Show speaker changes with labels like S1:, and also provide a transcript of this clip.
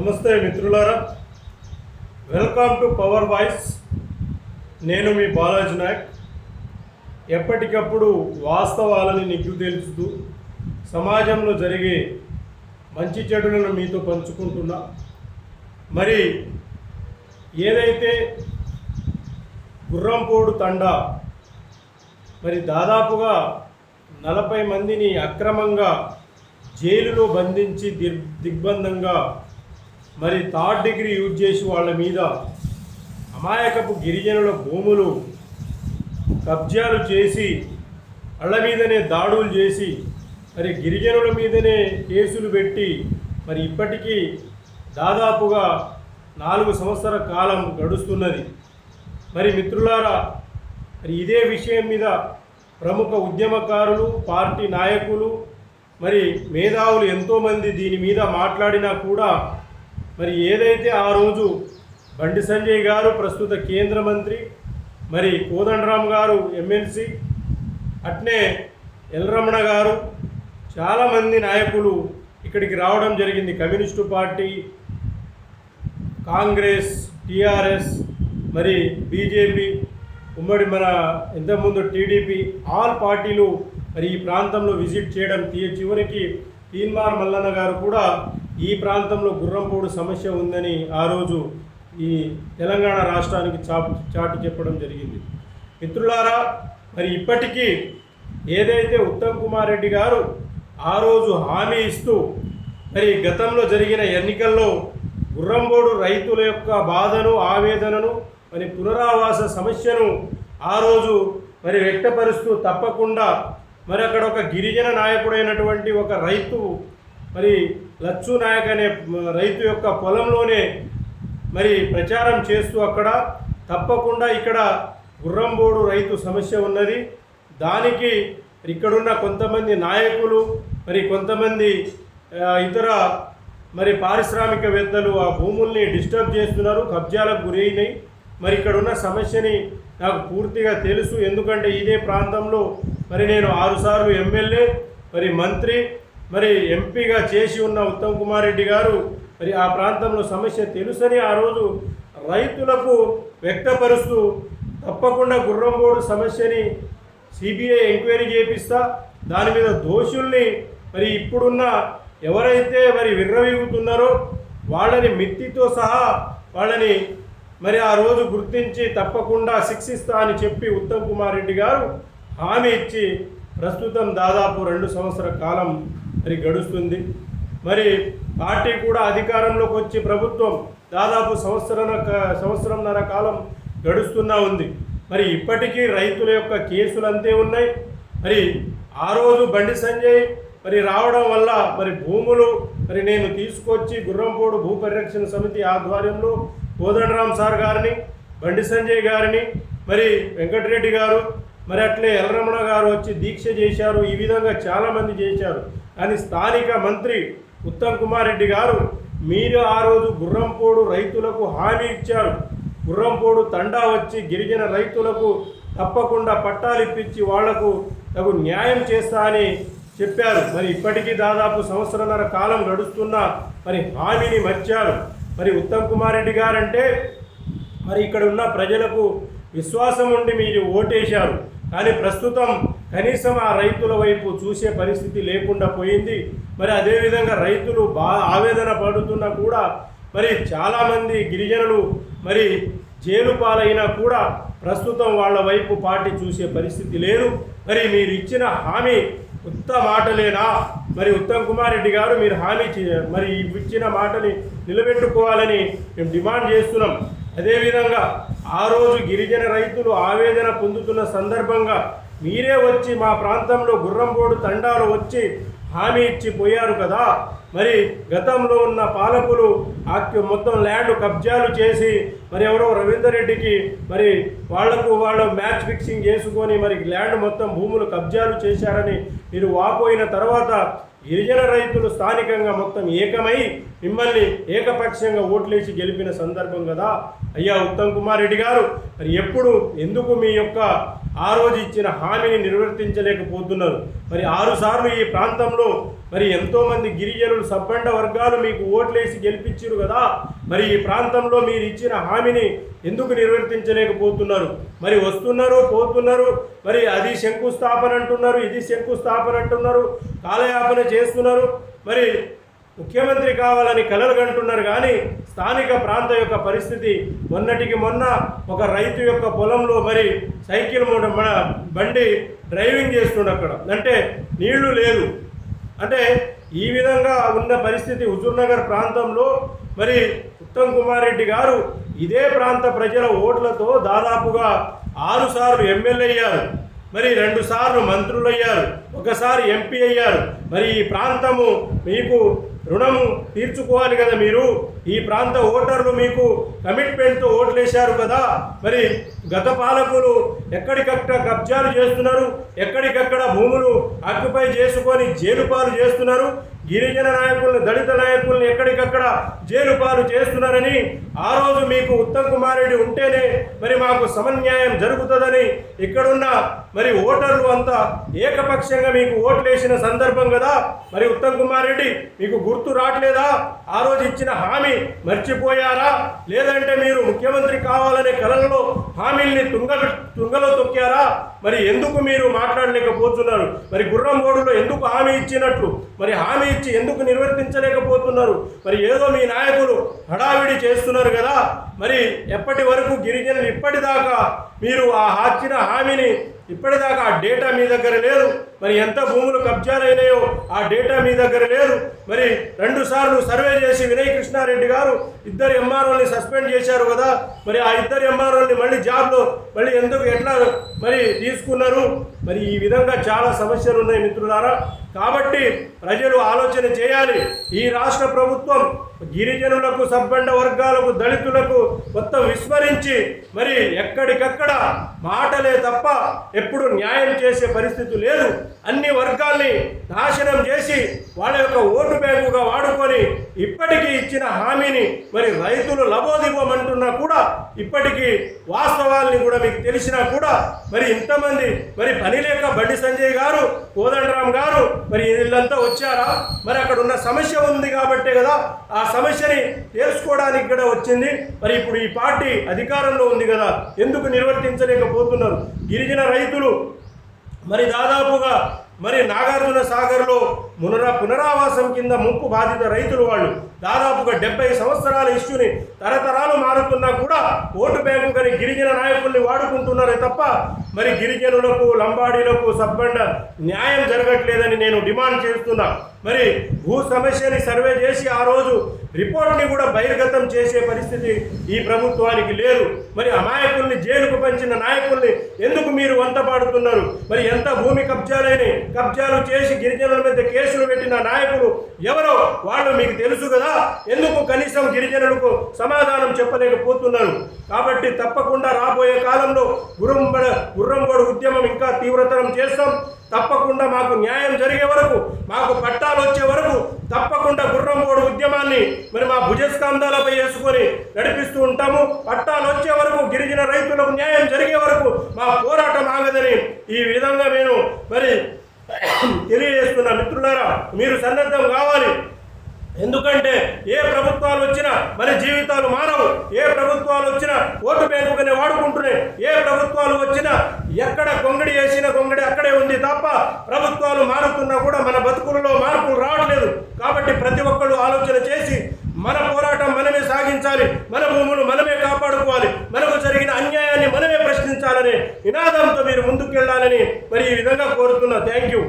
S1: నమస్తే మిత్రులారా. Welcome to power voice నేను మీ బాలాజీ నాయక్. ఎప్పటికప్పుడు వాస్తవాలని నిగ్గు తెలుస్తూ సమాజంలో జరిగే మంచి చెడులను మీతో పంచుకుంటున్నా. మరి ఏదైతే గుర్రంపోడు తండా మరి దాదాపుగా నలభై మందిని అక్రమంగా జైలులో బంధించి దిర్ దిగ్బంధంగా మరి థర్డ్ డిగ్రీ యూజ్ చేసి వాళ్ళ మీద అమాయకపు గిరిజనుల భూములు కబ్జాలు చేసి వాళ్ళ మీదనే దాడులు చేసి మరి గిరిజనుల మీదనే కేసులు పెట్టి మరి ఇప్పటికీ దాదాపుగా నాలుగు సంవత్సర కాలం గడుస్తున్నది. మరి మిత్రులారా మరి ఇదే విషయం మీద ప్రముఖ ఉద్యమకారులు పార్టీ నాయకులు మరి మేధావులు ఎంతోమంది దీని మీద మాట్లాడినా కూడా మరి ఏదైతే ఆ రోజు బండి సంజయ్ గారు ప్రస్తుత కేంద్ర మంత్రి మరి కోదండరామ్ గారు ఎమ్మెల్సీ అట్నే ఎల్రమణ గారు చాలామంది నాయకులు ఇక్కడికి రావడం జరిగింది. కమ్యూనిస్టు పార్టీ కాంగ్రెస్ టీఆర్ఎస్ మరి బీజేపీ ఉమ్మడి మన ఇంతకుముందు టీడీపీ ఆల్ పార్టీలు మరి ఈ ప్రాంతంలో విజిట్ చేయడం తీ- చివరికి తీన్మార్ మల్లన్న గారు కూడా ఈ ప్రాంతంలో గుర్రంపోడు సమస్య ఉందని ఆ రోజు ఈ తెలంగాణ రాష్ట్రానికి చాపు చాటు చెప్పడం జరిగింది. మిత్రులారా మరి ఇప్పటికీ ఏదైతే ఉత్తమ్ కుమార్ రెడ్డి గారు ఆ రోజు హామీ ఇస్తూ మరి గతంలో జరిగిన ఎన్నికల్లో గుర్రంబోడు రైతుల యొక్క బాధను ఆవేదనను మరి పునరావాస సమస్యను ఆ రోజు మరి వ్యక్తపరుస్తూ తప్పకుండా మరి అక్కడ ఒక గిరిజన నాయకుడైనటువంటి ఒక రైతు మరి లచ్చు నాయక్ అనే రైతు యొక్క పొలంలోనే మరి ప్రచారం చేస్తూ అక్కడ తప్పకుండా ఇక్కడ గుర్రంబోడు రైతు సమస్య ఉన్నది. దానికి ఇక్కడున్న కొంతమంది నాయకులు మరి కొంతమంది ఇతర మరి పారిశ్రామికవేత్తలు ఆ భూముల్ని డిస్టర్బ్ చేస్తున్నారు కబ్జాలకు గురైనాయి. మరి ఇక్కడ ఉన్న సమస్యని నాకు పూర్తిగా తెలుసు. ఎందుకంటే ఇదే ప్రాంతంలో మరి నేను ఆరుసార్లు ఎమ్మెల్యే మరి మంత్రి మరి ఎంపీగా చేసి ఉన్న ఉత్తమ్ కుమార్ రెడ్డి గారు మరి ఆ ప్రాంతంలో సమస్య తెలుసని ఆ రోజు రైతులకు వ్యక్తపరుస్తూ తప్పకుండా గుర్రంబోడు సమస్యని సిబిఐ ఎంక్వైరీ చేపిస్తా దాని మీద దోషుల్ని మరి ఇప్పుడున్న ఎవరైతే మరి విర్రవీగుతున్నారో వాళ్ళని మిత్తితో సహా వాళ్ళని మరి ఆ రోజు గుర్తించి తప్పకుండా శిక్షిస్తా అని చెప్పి ఉత్తమ్ కుమార్ రెడ్డి గారు హామీ ఇచ్చి ప్రస్తుతం దాదాపు రెండు సంవత్సరాల కాలం మరి గడుస్తుంది. మరి పార్టీ కూడా అధికారంలోకి వచ్చి ప్రభుత్వం దాదాపు సంవత్సరం సంవత్సరంన్నర కాలం గడుస్తున్నా ఉంది. మరి ఇప్పటికీ రైతుల యొక్క కేసులు అంతే ఉన్నాయి. మరి ఆ రోజు బండి సంజయ్ మరి రావడం వల్ల మరి భూములు మరి నేను తీసుకొచ్చి గుర్రంపోడు భూ పరిరక్షణ సమితి ఆధ్వర్యంలో కోదండరామ్ సార్ గారిని బండి సంజయ్ గారిని మరి వెంకటరెడ్డి గారు మరి అట్లే ఎల్రమణ గారు వచ్చి దీక్ష చేశారు ఈ విధంగా చాలామంది చేశారు. కానీ స్థానిక మంత్రి ఉత్తమ్ కుమార్ రెడ్డి గారు మీరు ఆ రోజు గుర్రంపోడు రైతులకు హామీ ఇచ్చారు. గుర్రంపోడు తండా వచ్చి గిరిజన రైతులకు తప్పకుండా పట్టాలు ఇప్పించి వాళ్ళకు తగు న్యాయం చేస్తా అని చెప్పారు. మరి ఇప్పటికీ దాదాపు సంవత్సరంన్నర కాలం గడుస్తున్నా మరి హామీని మర్చారు. మరి ఉత్తమ్ కుమార్ రెడ్డి గారంటే మరి ఇక్కడ ఉన్న ప్రజలకు విశ్వాసం ఉండి మీరు ఓటేశారు. కానీ ప్రస్తుతం కనీసం ఆ రైతుల వైపు చూసే పరిస్థితి లేకుండా పోయింది. మరి అదేవిధంగా రైతులు బా ఆవేదన పడుతున్నా కూడా మరి చాలామంది గిరిజనులు మరి జైలు పాలైనా కూడా ప్రస్తుతం వాళ్ళ వైపు పార్టీ చూసే పరిస్థితి లేదు. మరి మీరు ఇచ్చిన హామీ ఉత్త మాటలేనా? మరి ఉత్తమ్ కుమార్ రెడ్డి గారు మీరు హామీ మరి ఇచ్చిన మాటని నిలబెట్టుకోవాలని మేము డిమాండ్ చేస్తున్నాం. అదేవిధంగా ఆ రోజు గిరిజన రైతులు ఆవేదన పొందుతున్న సందర్భంగా మీరే వచ్చి మా ప్రాంతంలో గుర్రంబోడు తండాలు వచ్చి హామీ ఇచ్చి పోయారు కదా. మరి గతంలో ఉన్న పాలకులు ఆక్యు మొత్తం ల్యాండ్ కబ్జాలు చేసి మరి ఎవరో రవీందర్ రెడ్డికి మరి వాళ్ళకు వాళ్ళు మ్యాచ్ ఫిక్సింగ్ చేసుకొని మరి ల్యాండ్ మొత్తం భూములు కబ్జాలు చేశారని మీరు వాపోయిన తర్వాత గిరిజన రైతులు స్థానికంగా మొత్తం ఏకమై మిమ్మల్ని ఏకపక్షంగా ఓట్లేసి గెలిపిన సందర్భం కదా. అయ్యా ఉత్తమ్ కుమార్ రెడ్డి గారు మరి ఎప్పుడు ఎందుకు మీ యొక్క ఆ రోజు ఇచ్చిన హామీని నిర్వర్తించలేకపోతున్నారు. మరి ఆరుసార్లు ఈ ప్రాంతంలో మరి ఎంతోమంది గిరిజనులు సబ్బండ వర్గాలు మీకు ఓట్లేసి గెలిపించారు కదా? మరి ఈ ప్రాంతంలో మీరు ఇచ్చిన హామీని ఎందుకు నిర్వర్తించలేకపోతున్నారు? మరి వస్తున్నారు పోతున్నారు మరి అది శంకుస్థాపన అంటున్నారు ఇది శంకుస్థాపన అంటున్నారు కాలయాపన చేస్తున్నారు. మరి ముఖ్యమంత్రి కావాలని కలలు కంటున్నారు కానీ స్థానిక ప్రాంత యొక్క పరిస్థితి మొన్నటికి మొన్న ఒక రైతు యొక్క పొలంలో మరి సైకిల్ మన బండి డ్రైవింగ్ చేస్తుండే అక్కడ. అంటే నీళ్ళు లేదు. అంటే ఈ విధంగా ఉన్న పరిస్థితి హుజూర్నగర్ ప్రాంతంలో మరి ఉత్తమ్ కుమార్ రెడ్డి గారు ఇదే ప్రాంత ప్రజల ఓట్లతో దాదాపుగా ఆరుసార్లు ఎమ్మెల్యే అయ్యారు. మరి రెండుసార్లు మంత్రులయ్యారు. ఒకసారి ఎంపీ అయ్యారు. మరి ఈ ప్రాంతము మీకు రుణము తీర్చుకోవాలి కదా మీరు? ఈ ప్రాంత ఓటర్లు మీకు కమిట్మెంట్తో ఓట్లేశారు కదా? మరి గత పాలకులు ఎక్కడికక్కడ కబ్జాలు చేస్తున్నారు? ఎక్కడికక్కడ భూములు ఆక్యుపై చేసుకొని జైలు పాలు చేస్తున్నారు? గిరిజన నాయకులను దళిత నాయకులను ఎక్కడికక్కడ జైలు పాలు చేస్తున్నారని ఆ రోజు మీకు ఉత్తమ్ కుమార్ రెడ్డి ఉంటేనే మరి మాకు సమన్యాయం జరుగుతుందని ఇక్కడున్న మరి ఓటర్లు అంతా ఏకపక్షంగా మీకు ఓట్లేసిన సందర్భం కదా? మరి ఉత్తమ్ కుమార్ రెడ్డి మీకు గుర్తు రావట్లేదా? ఆ రోజు ఇచ్చిన హామీ మర్చిపోయారా? లేదంటే మీరు ముఖ్యమంత్రి కావాలనే కలల్లో హామీల్ని తుంగ తుంగలో తొక్కారా? మరి ఎందుకు మీరు మాట్లాడలేకపోతున్నారు? మరి గుర్రం గోడులో ఎందుకు హామీ ఇచ్చినట్లు? మరి హామీ ఇచ్చి ఎందుకు నిర్వర్తించలేకపోతున్నారు? మరి ఏదో మీ నాయకులు హడావిడి చేస్తున్నారు కదా? మరి ఎప్పటి వరకు గిరిజనులు ఇప్పటిదాకా మీరు ఆ హాచిన హామీని ఇప్పటిదాకా ఆ డేటా మీ దగ్గర లేదు? మరి ఎంత భూములు కబ్జాలైనాయో ఆ డేటా మీ దగ్గర లేదు. మరి రెండు సార్లు సర్వే చేసి వినయ్ కృష్ణారెడ్డి గారు ఇద్దరు ఎంఆర్ఓల్ని సస్పెండ్ చేశారు కదా. మరి ఆ ఇద్దరు ఎంఆర్ఓల్ని మళ్ళీ జాబ్లో మళ్ళీ ఎందుకు ఎట్లా మరి తీసుకున్నారు? మరి ఈ విధంగా చాలా సమస్యలు ఉన్నాయి మిత్రులారా. కాబట్టి ప్రజలు ఆలోచన చేయాలి. ఈ రాష్ట్ర ప్రభుత్వం గిరిజనులకు సబ్బండ వర్గాలకు దళితులకు మొత్తం విస్మరించి మరి ఎక్కడికక్కడ మాటలే తప్ప ఎప్పుడు న్యాయం చేసే పరిస్థితి లేదు. అన్ని వర్గాల్ని నాశనం చేసి వాళ్ళ యొక్క ఓటు బ్యాంకుగా వాడుకొని ఇప్పటికీ ఇచ్చిన హామీని మరి రైతులు లబోదివ్వమంటున్నా కూడా ఇప్పటికీ వాస్తవాల్ని కూడా మీకు తెలిసినా కూడా మరి ఇంతమంది మరి పని లేక బండి సంజయ్ గారు కోదండరామ్ గారు మరి వీళ్ళంతా వచ్చారా? మరి అక్కడ ఉన్న సమస్య ఉంది కాబట్టే కదా ఆ సమస్యని తెలుసుకోవడానికి కూడా వచ్చింది. మరి ఇప్పుడు ఈ పార్టీ అధికారంలో ఉంది కదా ఎందుకు నిర్వర్తించలేకపోతున్నారు? గిరిజన రైతులు మరి దాదాపుగా మరి నాగార్జున సాగర్లో పునరా పునరావాసం కింద ముంపు బాధిత రైతులు వాళ్ళు దాదాపుగా డెబ్బై సంవత్సరాల ఇష్యూని తరతరాలు మారుతున్నా కూడా ఓటు బ్యాంకు కానీ గిరిజన నాయకుల్ని వాడుకుంటున్నారే తప్ప మరి గిరిజనులకు లంబాడీలకు సబ్బండ న్యాయం జరగట్లేదని నేను డిమాండ్ చేస్తున్నా. మరి భూ సమస్యని సర్వే చేసి ఆ రోజు రిపోర్ట్ని కూడా బహిర్గతం చేసే పరిస్థితి ఈ ప్రభుత్వానికి లేదు. మరి అమాయకుల్ని జైలుకు పంచిన నాయకుల్ని ఎందుకు మీరు వంత పాడుతున్నారు? మరి ఎంత భూమి కబ్జాలైన కబ్జాలు చేసి గిరిజనుల మీద కేసులు పెట్టిన నాయకులు ఎవరో వాళ్ళు మీకు తెలుసు కదా? ఎందుకు కనీసం గిరిజనులకు సమాధానం చెప్పలేకపోతున్నారు? కాబట్టి తప్పకుండా రాబోయే కాలంలో గురంబడ గుర్రంబోడు ఉద్యమం ఇంకా తీవ్రతరం చేస్తాం. తప్పకుండా మాకు న్యాయం జరిగే వరకు మాకు పట్టాలు వచ్చే వరకు తప్పకుండా గుర్రంపోడు ఉద్యమాన్ని మరి మా భుజస్కంధాలపై వేసుకొని నడిపిస్తూ ఉంటాము. పట్టాలు వచ్చే వరకు గిరిజన రైతులకు న్యాయం జరిగే వరకు మా పోరాటం ఆగదని ఈ విధంగా నేను మరి తెలియజేస్తున్న మిత్రులారా మీరు సన్నద్ధం కావాలి. ఎందుకంటే ఏ ప్రభుత్వాలు వచ్చినా మన జీవితాలు మారవు. ఏ ప్రభుత్వాలు వచ్చినా ఓటు బ్యాంకునే వాడుకుంటున్నాయి. ఏ ప్రభుత్వాలు వచ్చినా ఎక్కడ కొంగడి వేసిన కొంగడి అక్కడే ఉంది తప్ప ప్రభుత్వాలు మారుతున్నా కూడా మన బతుకు మార్పులు రావట్లేదు కాబట్టి ప్రతి ఒక్కళ్ళు ఆలోచన చేసి మన పోరాటం మనమే సాగించాలి మన భూములు మనమే కాపాడుకోవాలి మనకు జరిగిన అన్యాయాన్ని మరి ఈ విధంగా కోరుతున్నా. Thank you